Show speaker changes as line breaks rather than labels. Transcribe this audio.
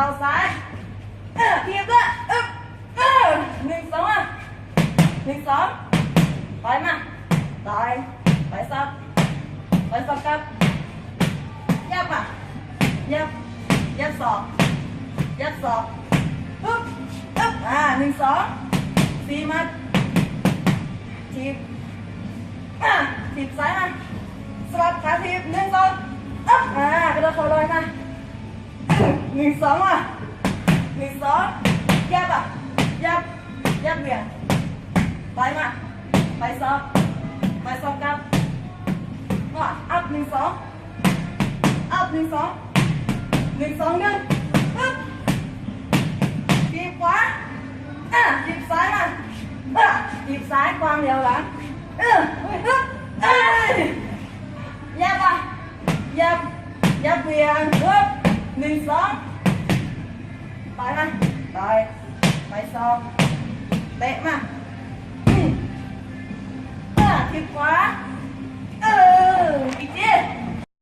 ข่าซ้ายเออทีบด้วยอึ๊บเออหนึ่งสองอะหนึ่งสองไปมาต่อยไปซับไปซับกับยับอะยับยับสองยับสองอึ๊บอึ๊บอ่าหนึ่งสองสี่มัดทีบอะทีบซ้ายมาสลับขาทีบหนึ่งสอง 12 16 à? giáp à? Giáp. Giáp miệng tay mạnh tay sau tay sau căng rồi up 16 up 16 16 nâng up. Kịp quá. À, kịp trái mà. À, kịp trái quang nhiều lắm à, à, à. giáp à? Giáp. Giáp miệng up. หนึ่งสองอัพหนึ่งสองหนึ่งสองหนึ่งปึ๊บทีบขวาอะทีบซ้ายมาอะทีบซ้ายความเดียวหลังเออปึ๊บเอ้ยยับอะยับยับเบี่ยงปึ๊บหนึ่งสองไปมาไปไปซองเตะมาอืมอะทิศขวา